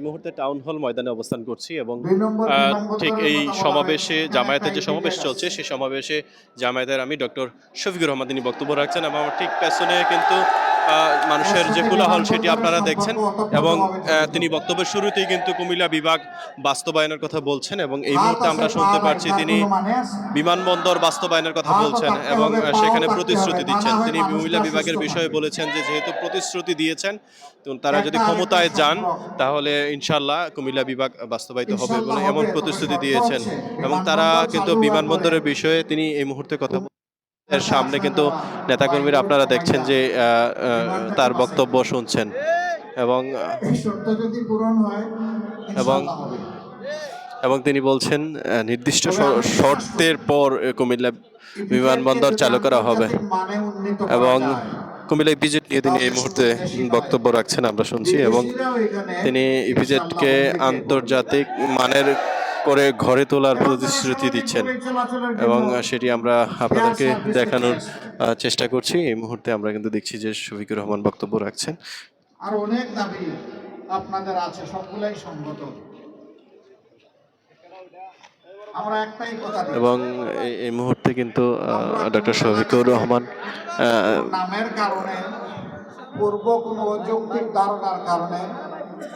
এই মুহূর্তে town hall ময়দানে অবস্থান করছি এবং ঠিক এই সমাবেশে জামায়াতের যে সমাবেশ চলছে সেই সমাবেশে জামায়াতের আমি ডক্টর শফিকুর রহমান তিনি বক্তব্য রাখছেন এবং আমার ঠিক পেছনে কিন্তু মানুষের যে কোলাহল সেটি আপনারা দেখছেন এবং তিনি বক্তব্যের শুরুতেই কিন্তু কুমিল্লা বিভাগ বাস্তবায়নের কথা বলছেন এবং এই মুহূর্তে আমরা শুনতে পারছি তিনি মানে বিমানবন্দর বাস্তবায়নের কথা বলছেন এবং সেখানে প্রতিশ্রুতি দিচ্ছেন। তিনি কুমিল্লা বিভাগের বিষয়ে বলেছেন যে, যেহেতু প্রতিশ্রুতি দিয়েছেন তারা যদি ক্ষমতায় যান, তাহলে ইনশাল্লাহ কুমিল্লা বিভাগ বাস্তবায়িত হবে বলে এমন প্রতিশ্রুতি দিয়েছেন। এবং তারা কিন্তু বিমানবন্দরের বিষয়ে তিনি এই মুহূর্তে কথা এর সামনে কিন্তু নেতাকর্মীরা আপনারা দেখছেন যে তার বক্তব্য শুনছেন এবং এবং এবং তিনি বলছেন নির্দিষ্ট শর্তের পর কুমিল্লা বিমানবন্দর চালু করা হবে এবং। কুমিল্লা ইপিজেড নিয়ে তিনি এই মুহূর্তে বক্তব্য রাখছেন, আমরা শুনছি এবং তিনি ইনশাআল্লাহ আন্তর্জাতিক মানের করে ঘরে তোলার প্রতিশ্রুতি দিচ্ছেন। এবং সেটি আমরা আপনাদেরকে দেখানোর চেষ্টা করছি। এই মুহূর্তে আমরা কিন্তু দেখছি যে শফিকুর রহমান বক্তব্য রাখছেন। আর অনেক দাবি আপনাদের আছে সবগুলাই সঙ্গত। এবং এই- মুহূর্তে কিন্তু ডক্টর শফিকুর রহমান নামের কারণে পূর্ব কোনো ধারণার কারণে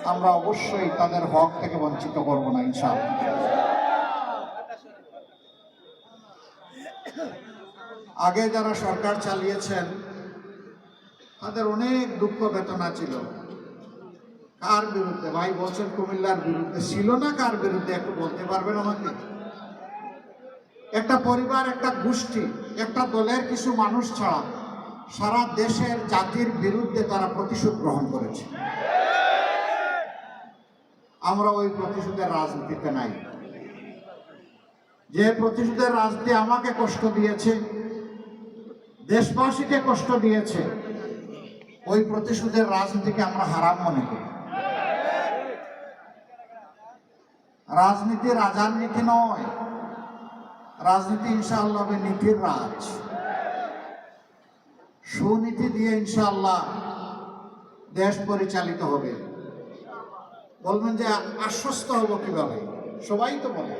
আমরা অবশ্যই তাদের হক থেকে বঞ্চিত করব না ইনশাআল্লাহ। আগে যারা সরকার চালিয়েছেন, তাদের অনেক দুঃখ বেতনা ছিল। কার বিরুদ্ধে? ভাই, বলছেন কুমিল্লার বিরুদ্ধে। ছিল না কার বিরুদ্ধে? একটু বলতে পারবেন আমাকে? একটা পরিবার, একটা গোষ্ঠী, একটা দলের কিছু মানুষ ছাড়া সারা দেশের জাতির বিরুদ্ধে তারা প্রতিশোধ গ্রহণ করেছে। আমরা ওই প্রতিশোধের রাজনীতিতে নাই। যে প্রতিশোধের রাজনীতি আমাকে কষ্ট দিয়েছে দেশবাসীকে কষ্ট দিয়েছে, ওই প্রতিশোধের রাজনীতিকে আমরা হারাম মনে করি। রাজনীতি রাজার নীতি নয়, রাজনীতি ইনশাআল্লাহ হবে নীতির রাজ। সুনীতি দিয়ে ইনশাআল্লাহ দেশ পরিচালিত হবে। বলবেন যে আশ্বস্ত হব কীভাবে? সবাই তো বলে।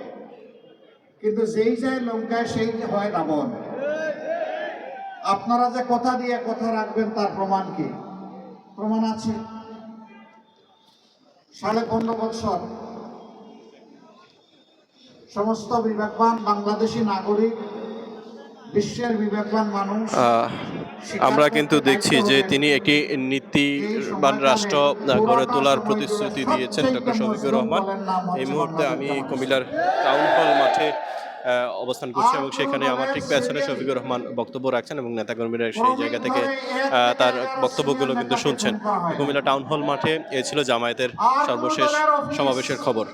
কিন্তু যেই যায় লঙ্কায়, সেই হয় রাবণ। আপনারা যে কথা দিয়ে কথা রাখবেন তার প্রমাণ কি? প্রমাণ আছে? সাড়ে পনেরো বছর সমস্ত বিবেকবান বাংলাদেশি নাগরিক বিশ্বের বিবেকবান মানুষ আমরা কিন্তু দেখছি যে তিনি একটি নীতিবান রাষ্ট্র গড়ে তোলার প্রতিশ্রুতি দিয়েছেন ডক্টর শফিকুর রহমান। এই মুহূর্তে আমি কুমিল্লার টাউন হল মাঠে অবস্থান করছে এবং সেখানে আমার ঠিক পেছনে শফিকুর রহমান বক্তব্য রাখছেন এবং নেতাকর্মীরা সেই জায়গা থেকে তার বক্তব্যগুলো কিন্তু শুনছেন। কুমিল্লা টাউন হল মাঠে এ ছিল জামায়াতের সর্বশেষ সমাবেশের খবর।